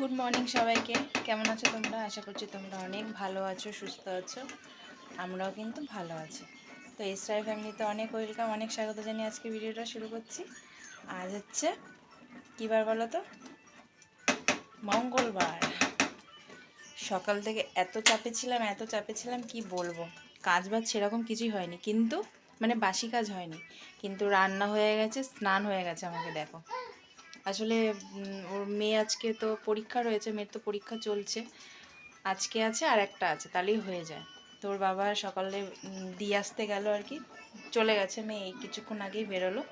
Good morning সবাইকে। কেমন আছো তোমরা? আশা করছি তোমরা অনেক ভালো আছো, সুস্থ আছো। আমরাও কিন্তু ভালো আছি। তো এসরাই ফ্যামিলিতে অনেক ওয়েলকাম অনেক স্বাগত জানিয়ে আজকে ভিডিওটা শুরু করছি। আজ হচ্ছে, কী বার বলো তো? মঙ্গলবার। সকাল থেকে এত চাপে ছিলাম, এত চাপে ছিলাম, কি বলব? কাজ বাজ সেরকম কিছুই হয়নি। কিন্তু মানে বাসি কাজ হয়নি। কিন্তু রান্না হয়ে গেছে, স্নান হয়ে গেছে আমাকে, দেখো। আসলে ওর মেয়ে আজকে তো পরীক্ষা রয়েছে, মেয়ের তো পরীক্ষা চলছে। আজকে আছে আর একটা আছে, তাহলেই হয়ে যায়। তো ওর বাবা সকালে দিয়ে আসতে গেল আর কি। চলে গেছে মেয়ে কিছুক্ষণ আগেই বেরোলো।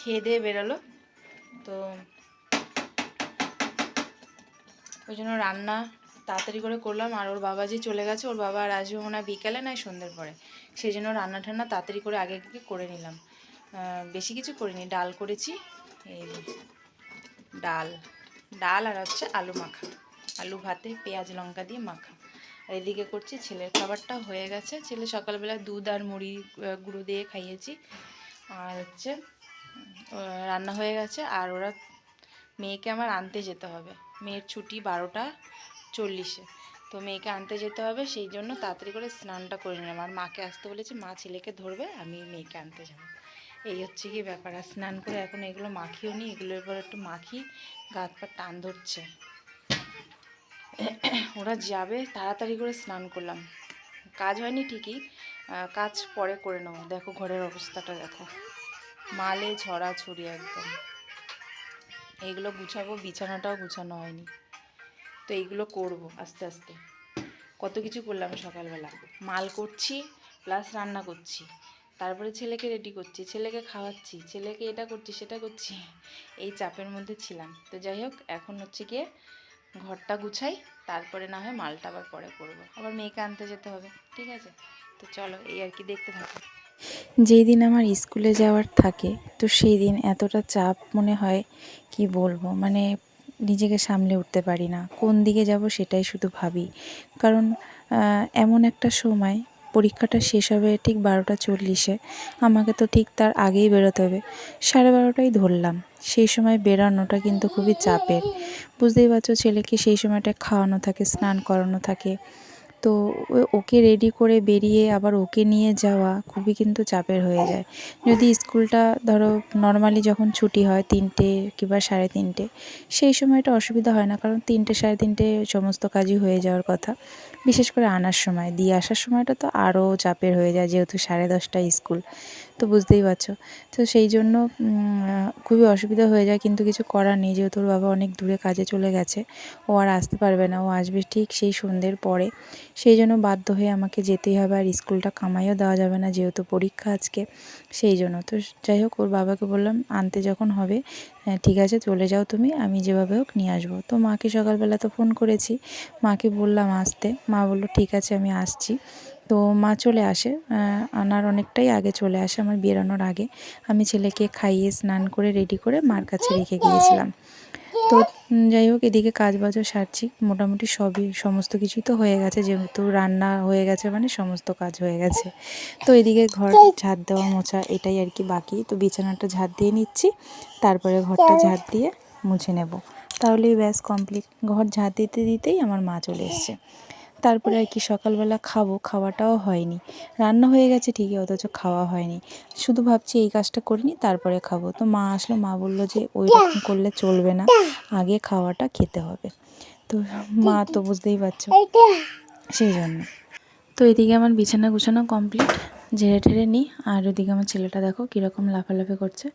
খেয়ে দিয়ে বেরোলো। তো ওই জন্য রান্না তাড়াতাড়ি করে করলাম। আর ওর বাবা যে চলে গেছে, ওর বাবা আর আসবে হয় বিকেলে নয় সন্ধ্যের পরে। সেই জন্য রান্না ঠান্না তাড়াতাড়ি করে আগে আগে করে নিলাম। বেশি কিছু করিনি, ডাল করেছি। এই ডাল। ডাল আর হচ্ছে আলু মাখা। আলু ভাতে পেঁয়াজ, লঙ্কা দিয়ে মাখা। আর এদিকে করছি ছেলের খাবারটা হয়ে গেছে। ছেলে সকালবেলা দুধ আর মুড়ি গুঁড়ো দিয়ে খাইয়েছি। আর হচ্ছে রান্না হয়ে গেছে। আর ওরা মেয়েকে আমার আনতে যেতে হবে। মেয়ের ছুটি বারোটা চল্লিশে। তো মেয়েকে আনতে যেতে হবে। সেই জন্য তাড়াতাড়ি করে স্নানটা করে নিলাম। আর মাকে আসতে বলেছি, মা, ছেলেকে ধরবে, আমি মেয়েকে আনতে যাব। এই হচ্ছে কি ব্যাপার। আর স্নান করে এখন এগুলো মাখিও নি, এগুলোর পর একটু মাখি, গাত পা টান ধরছে। ওরা যাবে, তাড়াতাড়ি করে স্নান করলাম। কাজ হয়নি ঠিকই কাজ পরে করে নেব। দেখো ঘরের অবস্থাটা দেখো। মালে ঝরা ছড়ি একদম। এইগুলো গুছাবো, বিছানাটাও গুছানো হয়নি। তো এইগুলো করব আস্তে আস্তে। কত কিছু করলাম সকালবেলা। মাল করছি প্লাস রান্না করছি। তারপরে ছেলেকে রেডি করছি, ছেলেকে খাওয়াচ্ছি, ছেলেকে এটা করছি, সেটা করছি, এই চাপের মধ্যে ছিলাম। তো যাই হোক, এখন হচ্ছে গিয়ে ঘরটা গুছাই, তারপরে না হয় মালটা আবার পরে করব। আবার মেয়েকে আনতে যেতে হবে, ঠিক আছে? তো চলো, এই আর কি দেখতে থাকো। যেই দিন আমার স্কুলে যাওয়ার থাকে, তো সেই দিন এতটা চাপ মনে হয়, কি বলব? মানে নিজেকে সামলে উঠতে পারি না। কোন দিকে যাব সেটাই শুধু ভাবি। কারণ এমন একটা সময় পরীক্ষাটা শেষ হবে ঠিক বারোটা চল্লিশে। আমাকে তো ঠিক তার আগেই বেরোতে হবে। সাড়ে বারোটাই ধরলাম। সেই সময় বেরানোটা কিন্তু খুবই চাপের। বুঝতেই পারছ, ছেলেকে সেই সময়টা খাওয়ানো থাকে, স্নান করানো থাকে। তো ওকে রেডি করে বেরিয়ে আবার ওকে নিয়ে যাওয়া খুবই কিন্তু চাপের হয়ে যায়। যদি স্কুলটা ধরো নর্মালি যখন ছুটি হয় তিনটে কিংবা সাড়ে তিনটে, সেই সময়টা অসুবিধা হয় না কারণ তিনটে সাড়ে তিনটে সমস্ত কাজই হয়ে যাওয়ার কথা। বিশেষ করে আনার সময়, দিয়ে আসার সময়টা তো আরও চাপের হয়ে যায় যেহেতু সাড়ে দশটায় স্কুল। তো বুঝতেই পারছ। তো সেই জন্য খুবই অসুবিধা হয়ে যায় কিন্তু কিছু করার নেই। যেহেতু ওর বাবা অনেক দূরে কাজে চলে গেছে ও আর আসতে পারবে না ও আসবে ঠিক সেই সন্ধ্যের পরে। সেই জন্য বাধ্য হয়ে আমাকে যেতেই হবে আর স্কুলটা কামাইও দেওয়া যাবে না যেহেতু পরীক্ষা আজকে সেই জন্য। তো যাই হোক ওর বাবাকে বললাম আনতে যখন হবে হ্যাঁ, ঠিক আছে চলে যাও তুমি আমি যেভাবে হোক নিয়ে আসব। তো মাকে সকালবেলা তো ফোন করেছি মাকে বললাম আসতে। মা বলল ঠিক আছে আমি আসছি। তো মা চলে আসে আনার অনেকটাই আগে চলে আসে আমার বেরোনোর আগে। আমি ছেলেকে খাইয়ে স্নান করে রেডি করে মার কাছে রেখে গিয়েছিলাম। তো যাই হোক, এদিকে কাজ বাজও সারছি। মোটামুটি সবই, সমস্ত কিছুই তো হয়ে গেছে, যেহেতু রান্না হয়ে গেছে মানে সমস্ত কাজ হয়ে গেছে। তো এদিকে ঘর ঝাড় দেওয়া মোছা এটাই আর কি বাকি। তো বিছানাটা ঝাড় দিয়ে নিচ্ছি, তারপরে ঘরটা ঝাড় দিয়ে মুছে নেব। তাহলেই ব্যাস কমপ্লিট ঘর ঝাড় দিতে দিতেই আমার মা চলে এসছে। তারপরে আর কি সকালবেলা খাব, খাওয়াটাও হয়নি। রান্না হয়ে গেছে ঠিকই, অথচ খাওয়া হয়নি। শুধু ভাবছি এই কাজটা করিনি তারপরে খাব। তো মা আসলো, মা বলল যে ওই রকম করলে চলবে না, আগে খাওয়াটা খেতে হবে। তো মা তো বুঝতেই পারছ। সেই জন্য। তো এদিকে আমার বিছানা গুছানো কমপ্লিট। ঝেড়ে টেড়ে নিই। আর ওদিকে আমার ছেলেটা দেখো কীরকম লাফালাফি করছে।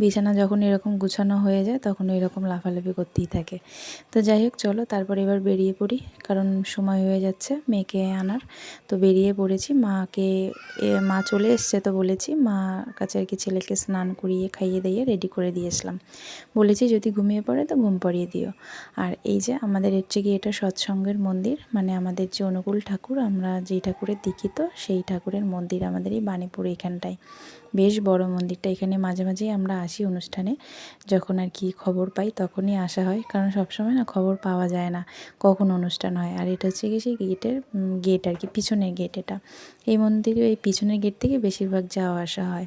বিছানা যখন এরকম গুছানো হয়ে যায়, তখন এরকম লাফালাফি করতেই থাকে। তো যাই হোক, চলো তারপর এবার বেরিয়ে পড়ি। কারণ সময় হয়ে যাচ্ছে মেয়েকে আনার। তো বেরিয়ে পড়েছি। মাকে মা চলে এসছে তো বলেছি। মা কাছে আর কি ছেলেকে স্নান করিয়ে, খাইয়ে দিয়ে রেডি করে দিয়েছিলাম বলেছি যদি ঘুমিয়ে পড়ে তো ঘুম পাড়িয়ে দিও। আর এই যে আমাদের হচ্ছে কি এটা সৎসঙ্গের মন্দির মানে আমাদের যে অনুকূল ঠাকুর, আমরা যেই ঠাকুরের দীক্ষিত, সেই ঠাকুরের মন্দির আমাদের এই বাণীপুর এখানটায়। বেশ বড় মন্দিরটা। এখানে মাঝে মাঝেই আমরা আসি অনুষ্ঠানে। যখন আর কি খবর পাই তখনই আসা হয়। কারণ সবসময় না খবর পাওয়া যায় না কখন অনুষ্ঠান হয়। আর এটা হচ্ছে কি সেই গেটের গেট আর কি, পিছনের গেট এটা। এই মন্দিরে এই পিছনের গেট থেকে বেশিরভাগ যাওয়া আসা হয়।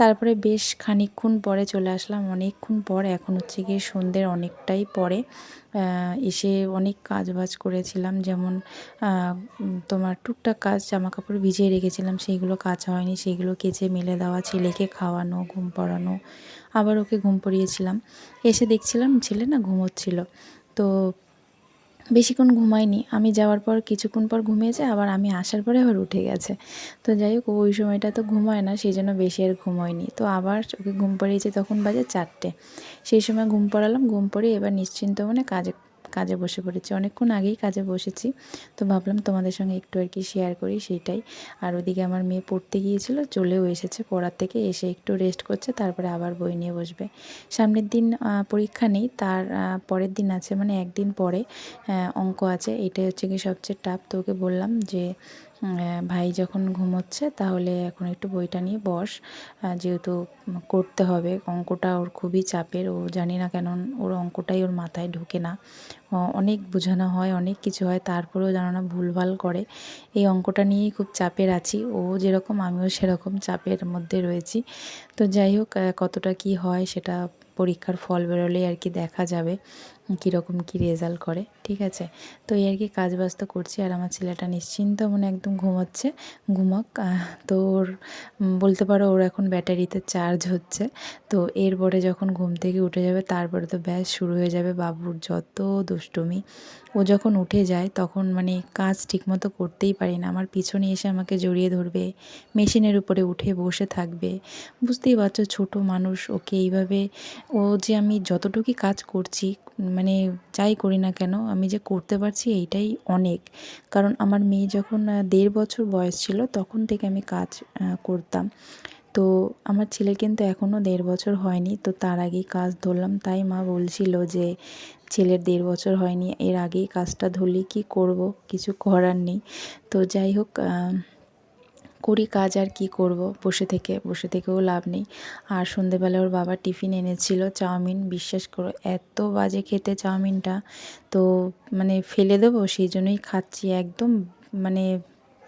তারপরে বেশ খানিকক্ষণ পরে চলে আসলাম। অনেকক্ষণ পর এখন হচ্ছে গিয়ে সন্ধ্যের অনেকটাই পরে এসে অনেক কাজ বাজ করেছিলাম। যেমন তোমার টুকটাক কাজ জামা কাপড় ভিজিয়ে রেখেছিলাম, সেইগুলো কাচা হয়নি, সেইগুলো কেচে মেলে দেওয়া, ছেলেকে খাওয়ানো, ঘুম পড়ানো, আবার ওকে ঘুম পড়িয়েছিলাম। এসে দেখছিলাম ছেলে না ঘুমোচ্ছিল। তো বেশিক্ষণ ঘুমায়নি। আমি যাওয়ার পর, কিছুক্ষণ পর ঘুমিয়েছে, আবার আমি আসার পরে আবার উঠে গেছে। তো যাই হোক, ওই সময়টা তো ঘুমায় না, সেই জন্য বেশি আর ঘুমোয়নি। তো আবার ওকে ঘুম পাড়িয়েছে তখন বাজে চারটে। সেই সময় ঘুম পড়ালাম, ঘুম পড়ে এবার নিশ্চিন্ত মনে কাজে কাজে বসে পড়েছি। অনেকক্ষণ আগেই কাজে বসেছি। তো ভাবলাম তোমাদের সঙ্গে একটু আর কি শেয়ার করি সেটাই আর ওদিকে আমার মেয়ে পড়তে গিয়েছিল, চলেও এসেছে। পড়ার থেকে এসে একটু রেস্ট করছে, তারপরে আবার বই নিয়ে বসবে। সামনের দিন পরীক্ষা নেই, তার পরের দিন আছে মানে একদিন পরে অঙ্ক আছে। এটাই হচ্ছে কি সবচেয়ে টাফ তোকে বললাম যে ভাই যখন ঘুমোচ্ছে, তাহলে এখন একটু বইটা নিয়ে বস। যেহেতু করতে হবে, অঙ্কটা ওর খুবই চাপের, ও জানি না কেন ওর অঙ্কটাই ওর মাথায় ঢোকে না। অনেক বোঝানো হয়, অনেক কিছু হয়, তারপরেও জানো না ভুলভাল করে। এই অঙ্কটা নিয়েই খুব চাপের আছি। ও যেরকম, আমিও সেরকম চাপের মধ্যে রয়েছি। তো যাই হোক কতটা কি হয় সেটা পরীক্ষার ফল বেরোলেই আর কি দেখা যাবে। কীরকম কী রেজাল্ট করে, ঠিক আছে? তো এই আর কি কাজ বাজ তো করছি আর আমার ছেলেটা নিশ্চিন্ত মনে একদম ঘুমাচ্ছে, ঘুমাক। তো ওর বলতে পারো ওর এখন ব্যাটারিতে চার্জ হচ্ছে। তো এরপরে যখন ঘুম থেকে উঠে যাবে, তারপরে তো ব্যাস শুরু হয়ে যাবে বাবুর যত দুষ্টুমি। ও যখন উঠে যায়, তখন মানে কাজ ঠিকমতো করতেই পারি না। আমার পিছনে এসে আমাকে জড়িয়ে ধরবে, মেশিনের উপরে উঠে বসে থাকবে। বুঝতেই পারছ, ছোট মানুষ, ওকে এইভাবে ও যে আমি যতটুকুই কাজ করছি মানে যাই করি না কেন, আমি যে করতে পারছি এইটাই অনেক। কারণ আমার মেয়ে যখন দেড় বছর বয়স ছিল, তখন থেকে আমি কাজ করতাম। তো আমার ছেলের কিন্তু এখনও দেড় বছর হয়নি, তো তার আগেই কাজ ধরলাম। তাই মা বলছিল যে, ছেলের দেড় বছর হয়নি, এর আগেই কাজটা ধরলে, কি করব? কিছু করার নেই। তো যাই হোক করি কাজ আর কি করব। বসে থেকে, বসে থেকেও লাভ নেই। আর সন্ধেবেলা ওর বাবা টিফিন এনেছিল, চাউমিন। বিশ্বাস করো, এত বাজে খেতে চাউমিনটা। তো মানে ফেলে দেবো, সেই জন্যই খাচ্ছি। একদম মানে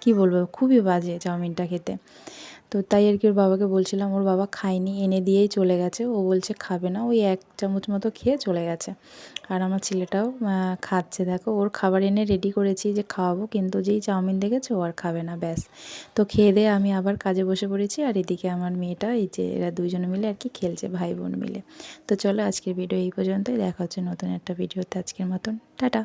কি বলব, খুবই বাজে চাউমিনটা খেতে। তো তাই আর কি ওর বাবাকে বলছিলাম, ওর বাবা খায়নি, এনে দিয়েই চলে গেছে। ও বলছে খাবে না, ওই এক চামচ মতো খেয়ে চলে গেছে। আর আমার ছেলেটাও খাচ্ছে। দেখো, ওর খাবার এনে রেডি করেছি যে খাওয়াবো, কিন্তু যেই চাউমিন দেখেছে, ও আর খাবে না, ব্যাস। তো খেয়ে দিয়ে আমি আবার কাজে বসে পড়েছি, আর এদিকে আমার মেয়েটা, এই যে এরা দুইজনে মিলে আর কি খেলছে ভাই বোন মিলে। তো চলো আজকের ভিডিও এই পর্যন্তই, দেখা হচ্ছে নতুন একটা ভিডিওতে আজকের মতন। টাটা!